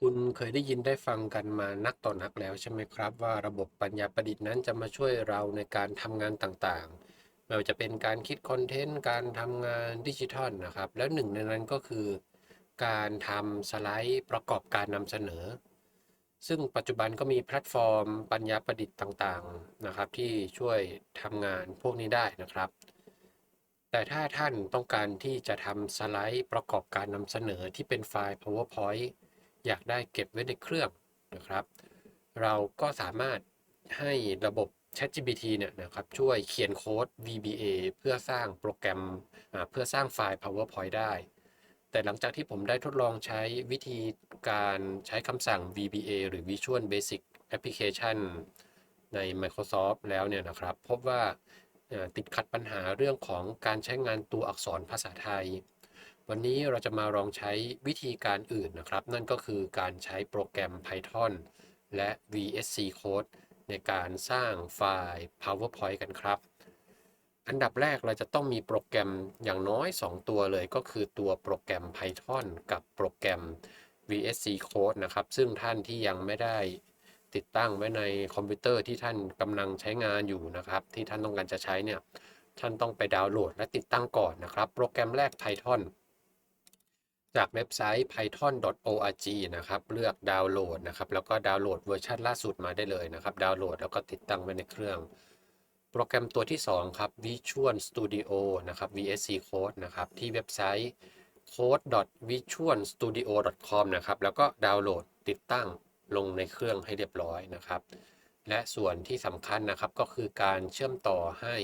คุณเคยได้ยินได้ฟังกันมานักต่อนักแล้วใช่ไหมครับ ว่าระบบปัญญาประดิษฐ์นั้นจะมาช่วยเราในการทำงานต่างๆ ไม่ว่าจะเป็นการคิดคอนเทนต์ การทำงานดิจิทัลนะครับ แล้วหนึ่งในนั้นก็คือ การทำสไลด์ประกอบการนำเสนอ ซึ่งปัจจุบันก็มีแพลตฟอร์ม ปัญญาประดิษฐ์ต่างๆนะครับ ที่ช่วยทำงานพวกนี้ได้นะครับ แต่ถ้าท่านต้องการที่จะทำสไลด์ประกอบการนำเสนอที่เป็นไฟล์ PowerPoint อยากได้เก็บไว้ในเครื่องนะครับ เราก็สามารถให้ระบบ ChatGPT เนี่ยนะครับช่วยเขียนโค้ด VBA เพื่อสร้างโปรแกรมเพื่อสร้างไฟล์ PowerPoint ได้ แต่หลังจากที่ผมได้ทดลองใช้วิธีการใช้คำสั่ง VBA หรือ Visual Basic Application ใน Microsoft แล้วเนี่ยนะครับ พบว่าติดขัดปัญหาเรื่องของการใช้งานตัวอักษรภาษาไทย วันนี้เราจะมาลองใช้วิธีการอื่นนะครับ นั่นก็คือการใช้โปรแกรม Python และ VSC Code ในการสร้างไฟล์ PowerPoint กันครับ อันดับแรกเราจะต้องมีโปรแกรมอย่างน้อย 2 ตัวเลยก็คือตัวโปรแกรม Python กับโปรแกรม VSC Code นะครับ ซึ่งท่านที่ยังไม่ได้ติดตั้งไว้ในคอมพิวเตอร์ที่ท่านกำลังใช้งานอยู่นะครับ ที่ท่านต้องการจะใช้เนี่ย ท่านต้องไปดาวน์โหลดและติดตั้งก่อนนะครับ โปรแกรมแรก Python จากเว็บไซต์ python.org นะครับ เลือกดาวน์โหลดนะครับ แล้วก็ดาวน์โหลดเวอร์ชันล่าสุดมาได้เลยนะครับ ดาวน์โหลดแล้วก็ติดตั้งไว้ในเครื่อง โปรแกรมตัวที่ 2 ครับ Visual Studio นะครับ VSC Code นะครับ ที่เว็บไซต์ code.visualstudio.com นะครับ แล้วก็ดาวน์โหลดติดตั้งลงในเครื่องให้เรียบร้อยนะครับ และส่วนที่สำคัญนะครับก็คือการเชื่อมต่อให้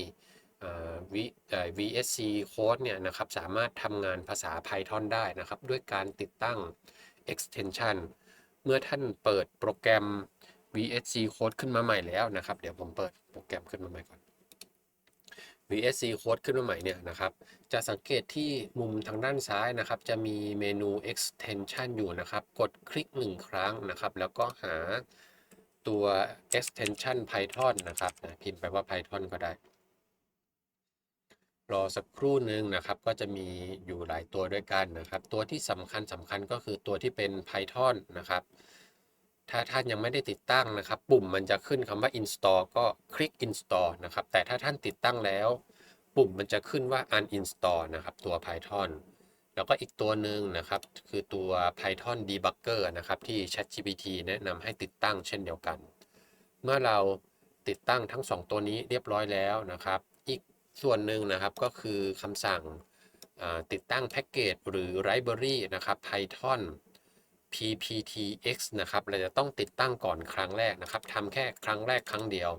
VSC Code เนี่ยนะครับสามารถทำงานภาษา Python ได้นะครับ ด้วยการติดตั้ง extension เมื่อท่านเปิดโปรแกรม VSC Code ขึ้นมาใหม่แล้วนะครับ เดี๋ยวผมเปิดโปรแกรมขึ้นมาใหม่ก่อน VSC Code ขึ้นมาใหม่เนี่ยนะครับ จะสังเกตที่มุมทางด้านซ้ายนะครับ จะมีเมนู extension อยู่นะครับ กดคลิกหนึ่งครั้งนะครับ แล้วก็หาตัว extension Python นะครับนะพิมพ์ไปว่า Python ก็ได้ รอสักครู่หนึ่งนะครับ ก็จะมีอยู่หลายตัวด้วยกันนะครับ ตัวที่สำคัญสำคัญก็คือตัวที่เป็น Python นะครับ ถ้าท่านยังไม่ได้ติดตั้งนะครับ ปุ่มมันจะขึ้นคำว่า install ก็คลิก install นะครับ แต่ถ้าท่านติดตั้งแล้ว ปุ่มมันจะขึ้นว่า uninstall นะครับ ตัว Python แล้วก็อีกตัวหนึ่งนะครับ คือตัว Python debugger นะครับ ที่ ChatGPT แนะนำให้ติดตั้งเช่นเดียวกัน เมื่อเราติดตั้งทั้ง 2 ตัวนี้เรียบร้อยแล้วนะครับ ส่วนหนึ่งนะครับก็คือคำสั่งติดตั้งแพ็กเกจหรือ Library นะครับ Python pptx นะครับ เราจะต้องติดตั้งก่อนครั้งแรกนะครับทำแค่ครั้งแรกครั้งเดียว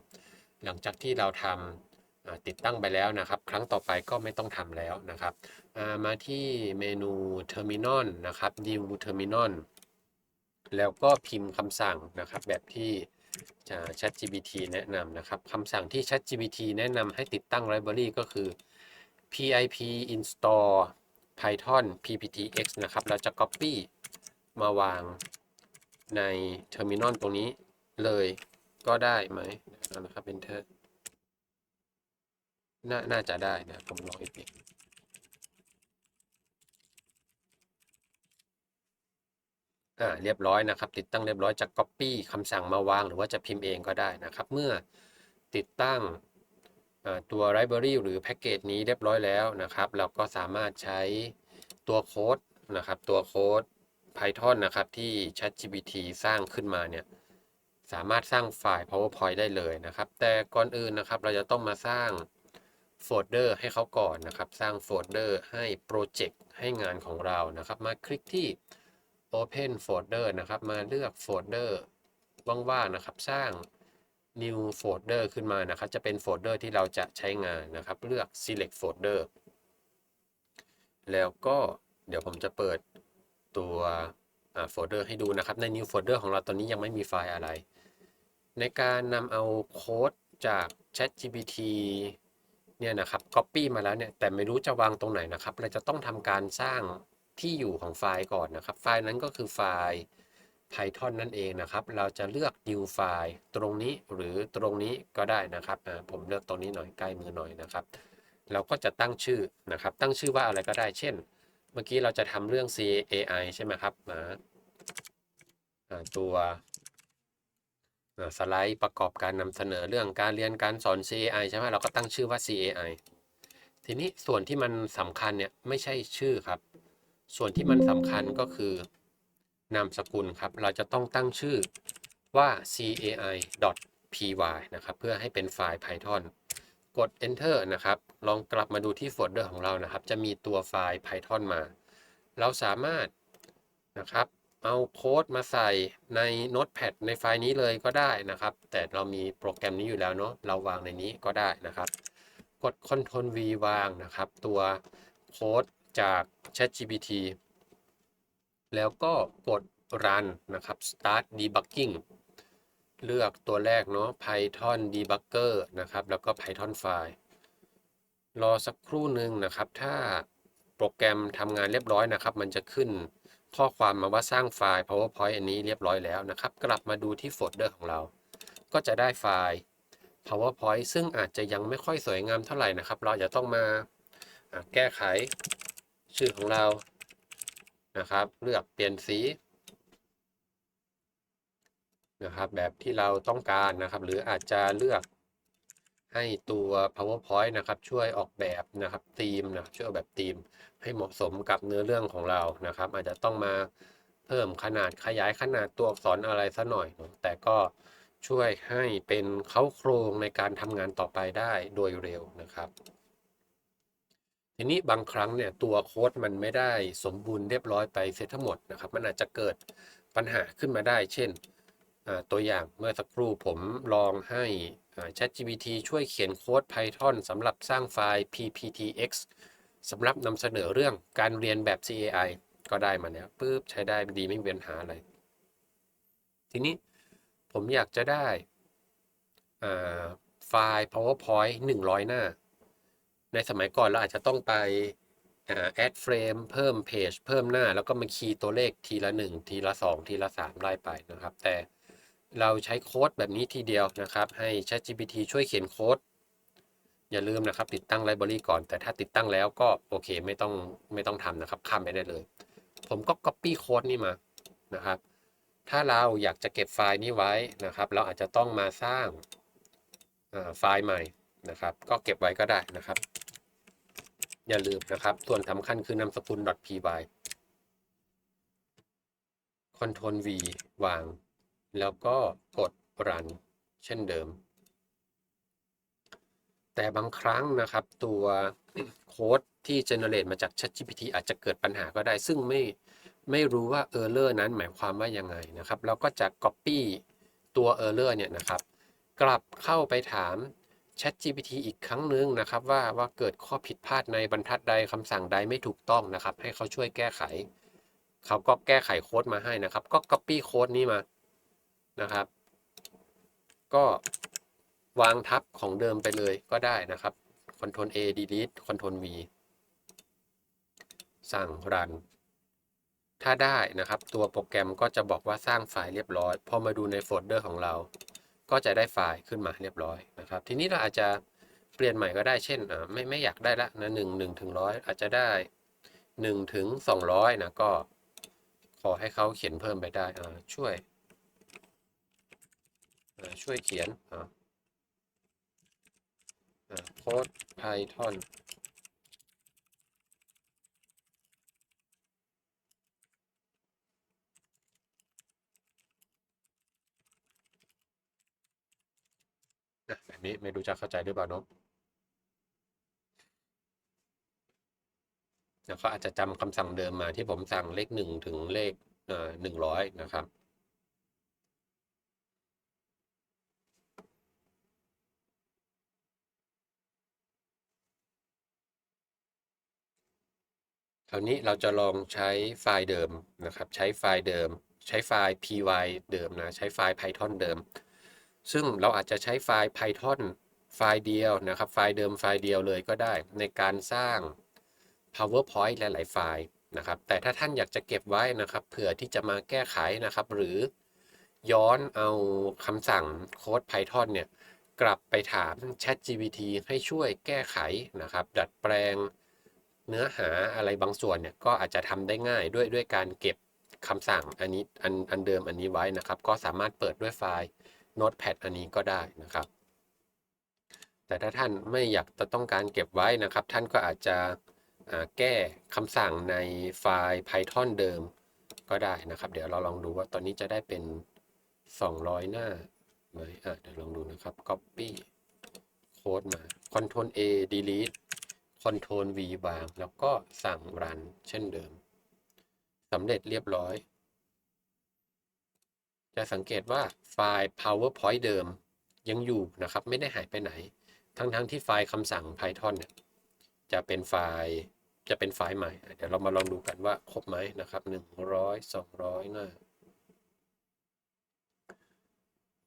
หลังจากที่เราทำติดตั้งไปแล้วนะครับ ครั้งต่อไปก็ไม่ต้องทำแล้วนะครับามาที่เมนู Terminal นะครับ New Terminal แล้วก็พิมพ์คำสั่งนะครับแบบที่ ChatGPT แนะนำนะครับคำสั่งที่ ChatGPT แนะนำให้ติดตั้ง Library ก็คือ pip install python pptx นะครับ เราจะ copy มาวางใน terminal ตรงนี้เลยก็ได้ไหมนะครับ enter นน่าจะได้นะ ผมลองอีกที อ่าเรียบร้อยนะครับ ติดตั้งเรียบร้อยจะ copy คำสั่งมาวาง หรือว่าจะพิมพ์เองก็ได้นะครับ เมื่อติดตั้งตัว library หรือแพ็กเกจนี้เรียบร้อยแล้วนะครับ เราก็สามารถใช้ตัวโค้ดนะครับ ตัวโค้ด Python นะครับ ที่ ChatGPT สร้างขึ้นมาเนี่ยสามารถสร้างไฟล์ PowerPoint ได้เลยนะครับ แต่ก่อนอื่นนะครับ เราจะต้องมาสร้างโฟลเดอร์ให้เขาก่อนนะครับ สร้างโฟลเดอร์ให้โปรเจกต์ให้งานของเรานะครับ มาคลิกที่ Open Folder นะครับ มาเลือกโฟลเดอร์ว่างๆนะครับ สร้าง New Folder ขึ้นมานะครับ จะเป็นโฟลเดอร์ที่เราจะใช้งานนะครับ เลือก Select Folder แล้วก็เดี๋ยวผมจะเปิดตัวโฟลเดอร์ให้ดูนะครับ ใน New Folder ของเราตอนนี้ยังไม่มีไฟล์อะไร ในการนำเอาโค้ดจาก ChatGPT เนี่ยนะครับ Copy มาแล้วเนี่ย แต่ไม่รู้จะวางตรงไหนนะครับ เราจะต้องทำการสร้าง ที่อยู่ของไฟล์ก่อนนะครับ ไฟล์นั้นก็คือไฟล์ Python นั่นเองนะครับ เราจะเลือก New File ตรงนี้หรือตรงนี้ก็ได้นะครับผมเลือกตรงนี้หน่อยใกล้มือหน่อยนะครับ เราก็จะตั้งชื่อนะครับ ตั้งชื่อว่าอะไรก็ได้ เช่น เมื่อกี้เราจะทำเรื่อง CAI ใช่ไหมครับตัวสไลด์ประกอบการนำเสนอเรื่องการเรียนการสอน CAI ใช่ไหมเราก็ตั้งชื่อว่า CAI ทีนี้ส่วนที่มันสำคัญเนี่ยไม่ใช่ชื่อครับ ส่วนที่มันสำคัญก็คือนามสกุลครับ เราจะต้องตั้งชื่อว่า cai.py นะครับ เพื่อให้เป็นไฟล์ Python กด enter นะครับ ลองกลับมาดูที่โฟลเดอร์ของเรานะครับ จะมีตัวไฟล์ Python มา เราสามารถนะครับ เอาโค้ดมาใส่ใน Notepad ในไฟล์นี้เลยก็ได้นะครับ แต่เรามีโปรแกรมนี้อยู่แล้วเนาะ เราวางในนี้ก็ได้นะครับ กด Ctrl V วางนะครับ ตัวโค้ด จาก ChatGPT แล้วก็กด Run นะครับ Start Debugging เลือกตัวแรกเนาะ Python Debugger นะครับ แล้วก็ Python File รอสักครู่หนึ่งนะครับ ถ้าโปรแกรมทำงานเรียบร้อยนะครับ มันจะขึ้นข้อความมาว่าสร้างไฟล์ PowerPoint อันนี้เรียบร้อยแล้วนะครับ กลับมาดูที่โฟลเดอร์ของเรา ก็จะได้ไฟล์ PowerPoint ซึ่งอาจจะยังไม่ค่อยสวยงามเท่าไหร่นะครับ เราจะต้องมาอ่าแก้ไข ชื่อของเรานะครับ เลือกเปลี่ยนสีนะครับ แบบที่เราต้องการนะครับ หรืออาจจะเลือกให้ตัว PowerPoint นะครับ ช่วยออกแบบนะครับธีมนะช่วยออกแบบธีม ให้เหมาะสมกับเนื้อเรื่องของเรานะครับ อาจจะต้องมาเพิ่มขนาดขยายขนาดตัวอักษรอะไรสักหน่อย แต่ก็ช่วยให้เป็นเขาโครงในการทำงานต่อไปได้โดยเร็วนะครับ ทีนี้บางครั้งเนี่ยตัวโค้ดมันไม่ได้สมบูรณ์เรียบร้อยไปเสร็จทั้งหมดนะครับ มันอาจจะเกิดปัญหาขึ้นมาได้ เช่นตัวอย่างเมื่อสักครู่ผมลองให้ ChatGPT ช่วยเขียนโค้ด Python สำหรับสร้างไฟล์ PPTX สำหรับนำเสนอเรื่องการเรียนแบบ CAI ก็ได้มาแล้วปุ๊บใช้ได้ดีไม่มีปัญหาอะไร ทีนี้ผมอยากจะได้ไฟล์ PowerPoint 100 หน้า ในสมัยก่อนเราอาจจะต้องไปแอดเฟรมเพิ่มเพจเพิ่มหน้า แล้วก็มาคีย์ตัวเลขทีละ 1 ทีละ 2 ทีละ 3 ไล่ไปนะครับ แต่เราใช้โค้ดแบบนี้ทีเดียวนะครับ ให้ ChatGPT ช่วยเขียนโค้ด อย่าลืมนะครับ ติดตั้งไลบรารีก่อน แต่ถ้าติดตั้งแล้วก็โอเคไม่ต้องไม่ต้องทำนะครับข้ามไปได้เลย ผมก็ Copy โค้ดนี้มานะครับ ถ้าเราอยากจะเก็บไฟล์นี้ไว้นะครับ เราอาจจะต้องมาสร้างไฟล์ใหม่นะครับ ก็เก็บไว้ก็ได้นะครับ อย่าลืมนะครับ ส่วนสำคัญคือนามสกุล .py Ctrl V วาง แล้วก็กด Run เช่นเดิม แต่บางครั้งนะครับตัวโค้ดที่ generate มาจาก ChatGPT อาจจะเกิดปัญหาก็ได้ ซึ่งไม่ไม่รู้ว่า error นั้นหมายความว่ายังไงนะครับ เราก็จะ copy ตัว error เนี่ยนะครับ กลับเข้าไปถาม ChatGPT อีกครั้งหนึ่งนะครับว่าว่าเกิดข้อผิดพลาดในบรรทัดใดคำสั่งใดไม่ถูกต้องนะครับ ให้เขาช่วยแก้ไข เขาก็แก้ไขโค้ดมาให้นะครับ ก็ copy โค้ดนี้มานะครับ ก็วางทับของเดิมไปเลยก็ได้นะครับ Ctrl A delete Ctrl V สั่ง run ถ้าได้นะครับ ตัวโปรแกรมก็จะบอกว่าสร้างไฟล์เรียบร้อย พอมาดูในโฟลเดอร์ของเรา ก็จะได้ไฟล์ขึ้นมาเรียบร้อย นะครับ ทีนี้เราอาจจะเปลี่ยนใหม่ก็ได้เช่นไม่ไม่อยากได้ละนะหนึ่งหนึ่งถึงร้อยอาจจะได้หนึ่งถึงสองร้อยนะก็ขอให้เขาเขียนเพิ่มไปได้ช่วยช่วยเขียนโค้ด Python นบ นี้ไม่รู้จะเข้าใจหรือเปล่าเนาะแล้วก็อาจจะจำคำสั่งเดิมมาที่ผมสั่งเลขหนึ่งถึงเลขหนึ่งร้อยนะครับคราวนี้เราจะลองใช้ไฟล์เดิมนะครับ ใช้ไฟล์เดิม ใช้ไฟล์ py เดิมนะ ใช้ไฟล์ python เดิม ซึ่งเราอาจจะใช้ไฟล์ python ไฟล์เดียวนะครับ ไฟล์เดิมไฟล์เดียวเลยก็ได้ ในการสร้าง powerpoint หลาย ๆ ไฟล์นะครับ แต่ถ้าท่านอยากจะเก็บไว้นะครับเผื่อที่จะมาแก้ไขนะครับ หรือย้อนเอาคำสั่งโค้ด python เนี่ยกลับไปถาม ChatGPT ให้ช่วยแก้ไขนะครับ ดัดแปลงเนื้อหาอะไรบางส่วนเนี่ยก็อาจจะทำได้ง่ายด้วยด้วยการเก็บคำสั่งอันนี้อันอันเดิมอันนี้ไว้นะครับ ก็สามารถเปิดด้วยไฟล์ Notepad อันนี้ก็ได้นะครับ แต่ถ้าท่านไม่อยากจะต้องการเก็บไว้นะครับ ท่านก็อาจจะแก้คำสั่งในไฟล์ Python เดิมก็ได้นะครับ เดี๋ยวเราลองดูว่าตอนนี้จะได้เป็น 200 หน้าไหมอะเดี๋ยวลองดูนะครับ Copy โค้ดมา Ctrl A delete Ctrl V วาง แล้วก็สั่ง run เช่นเดิมสำเร็จเรียบร้อย จะสังเกตว่าไฟล์ PowerPoint เดิมยังอยู่นะครับ ไม่ได้หายไปไหน ทั้งๆทที่ไฟล์คำสั่ง Python เนี่ยจะเป็นไฟล์จะเป็นไฟล์ใหม่ เดี๋ยวเรามาลองดูกันว่าครบไหมนะครับ 100 200หน้า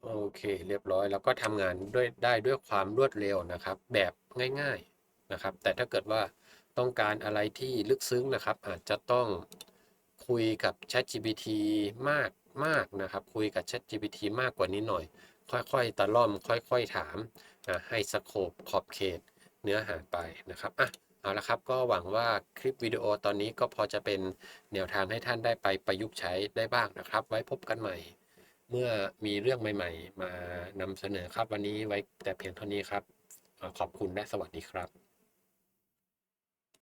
โอเค เรียบร้อยแล้วก็ทำงานด้วยได้ด้วยความรวดเร็วนะครับ แบบง่ายๆนะครับ แต่ถ้าเกิดว่าต้องการอะไรที่ลึกซึ้งนะครับ อาจจะต้องคุยกับ ChatGPT มาก มากนะครับ คุยกับ ChatGPT มากกว่านี้หน่อย ค่อยๆ ตะล่อม ค่อยๆ ถามนะให้สโคปขอบเขตเนื้อหาไปนะครับอะเอาละครับ ก็หวังว่าคลิปวิดีโอตอนนี้ก็พอจะเป็นแนวทางให้ท่านได้ไปประยุกต์ใช้ได้บ้างนะครับ ไว้พบกันใหม่ เมื่อมีเรื่องใหม่ ๆ มานำเสนอครับวันนี้ไว้แต่เพียงเท่านี้ครับ ขอบคุณและสวัสดีครับ